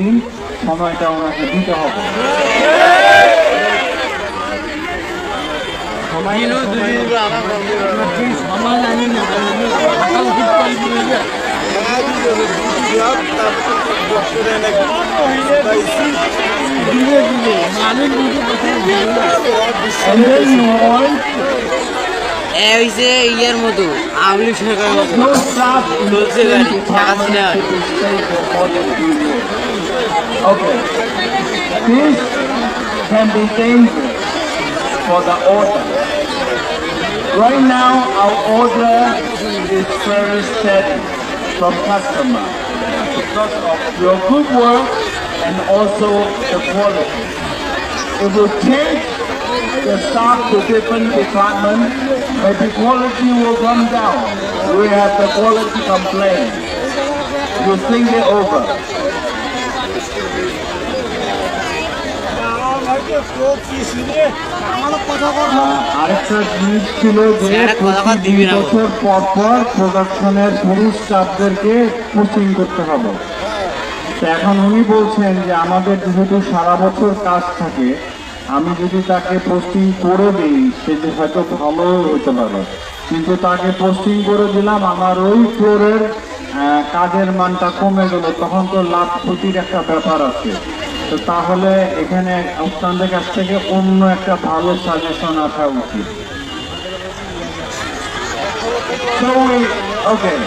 দিন সময়টা ওনাকে দিতে হবে। And then you want এ হইছে ইয়ের মতো আওলি সরকার মতো no staff in the চলছে গাড়ি টাকা ছিল আর। Okay. This can be dangerous for the order. Right now, our order is very steady from customer because of your good work and also the quality. If we change the staff to different departments, maybe quality will come down. We have the quality complaint. You think it over. আরেকটা জিনিস ছিল যে sir, কথা প্রতি দিবি দুই না বলো। বছর পর পর প্রোডাকশনের পুরুষ স্টাফদেরকে কোচিং করতে হবে এখন উনি বলছেন যে আমাদের যেহেতু সারা বছর কাজ থাকে আমি যদি তাকে পোস্টিং করে দিই সেটি হয়তো ভালো হতে পারে। কিন্তু তাকে পোস্টিং করে দিলাম আমার ওই ফ্লোরের কাজের মানটা কমে গেল। তখন তো লাভ ক্ষতির একটা ব্যাপার আছে। তো তাহলে এখানে আপনাদের কাছ থেকে অন্য একটা ভালো সাজেশন আসা উচিত। So we, okay,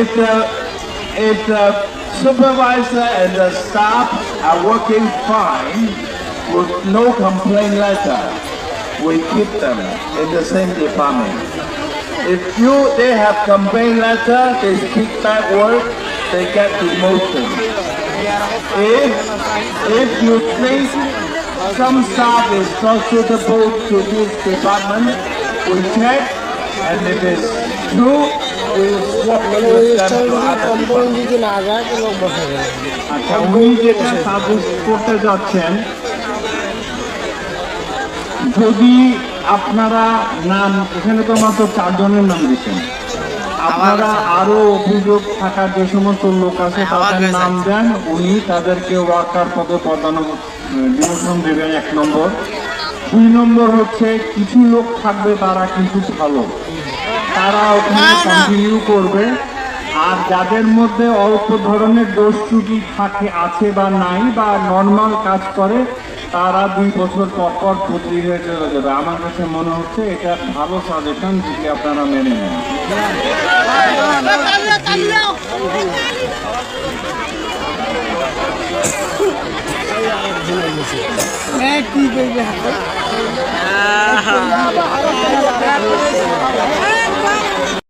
if the, if the supervisor and the staff are working fine with no complaint letter, we keep them in the same department. If you, they have complaint letter, they kick back work, they get demotion. If, if you think some staff is not suitable to this department, we check, and if it's true, we will swap them with them to other department. যদি না যায় তো লোক বসে যাবে আচ্ছা উনি যেটা সাজেস্ট করতে যাচ্ছেন যদি আপনারা নাম এখানে তো মাত্র চারজনের নাম দিচ্ছেন। আপনারা আরও অভিযোগ থাকার যে সমস্ত লোক আছে তাদের নাম দেন উনি তাদেরকে ওয়ার্কার পদে পদানো ডিমোশন দেবেন এক নম্বর। দুই নম্বর হচ্ছে কিছু লোক থাকবে তারা কিন্তু ভালো। তারা ওখানে কন্টিনিউ করবে। আর যাদের মধ্যে অল্প ধরনের দোষ ত্রুটি থাকে আছে বা নাই বা নর্মাল কাজ করে তারা দুই বছর পর পর বদলি হয়ে চলে যাবে। আমার কাছে মনে হচ্ছে এটা ভালো সাজেশন যদি আপনারা মেনে নেন। আহা।